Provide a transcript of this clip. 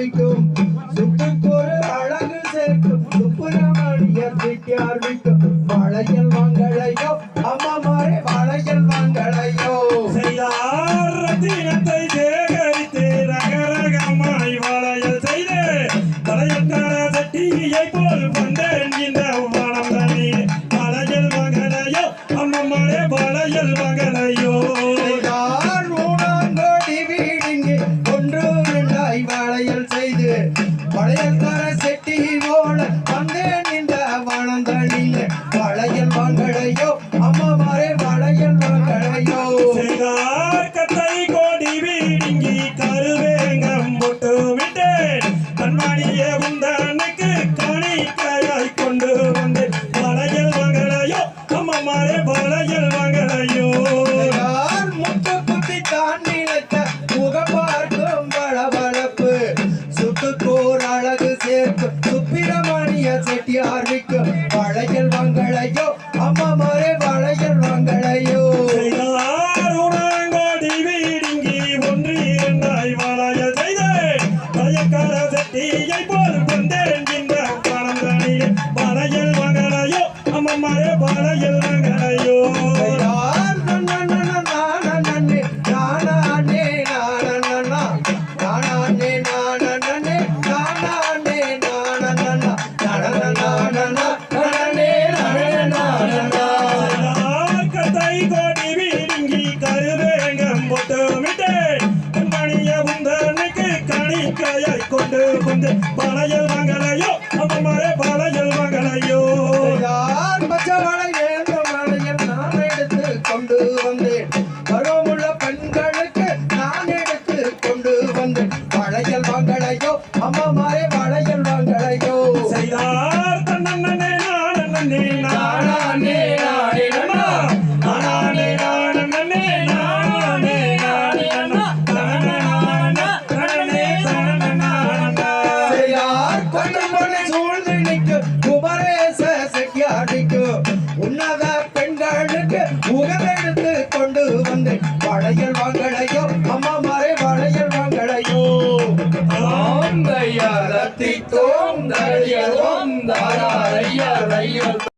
செட்டியார்விக்கும் ஒரு அழகு சேர்க்கும். சுப்பிரமணிய செட்டியார்விக்கும் பழைய மங்களையோ வளையல்கார செட்டி போல வந்தேன் இந்த வனந்தனில் வளையல் வாங்களையோ அம்மா மாறே வளையல் வாங்களையோ செய்தார் கத்தை கோடி வீடுங்கி கருவேங்கம் போட்டு விட்டேன். கண்மணியே உந்தனுக்கு காணிக்கையாய் கொண்டு வந்தேன். வளையல் வாங்கலையோ அம்மம்மாரே வளையல் வாங்கலையோ யார் முட்டு குத்தி தான் சுப்பிரமணிய செட்டியார்விக்கு வளையல் வாங்களையோ அம்மா மாறே வளையல் வாங்களையோ. செய்தார் உணங்கோடி வீடுங்கி ஒன்று இரண்டாய் வளையல் வந்து பழையல் வாங்கலையோ? அம்மம்மாரே பழையல் வாங்கலையோ? யார் பச்சவளை ஏந்த மலையில் நான் எடுத்து கொண்டு வந்தேன். பருவமுள்ள பெண்களுக்கு நான் எடுத்து கொண்டு வந்தேன். வளையல் வாங்கலையோ? அம்மா மாறே வளையல் வாங்கலையோ? செய்தார் தன்னே நானே நானே யார் கொண்டமனை சூழ்ந்து நிற்கும் குமரேச செட்டியாடிக்கு உன்னத பெண்களுக்கு முகமெடுத்து கொண்டு வந்து வளையல் வாங்கலையோ அம்மா மாறே வளையல் வாங்கலையோ ஓம் ரத்தி தோம் தரிய தாரா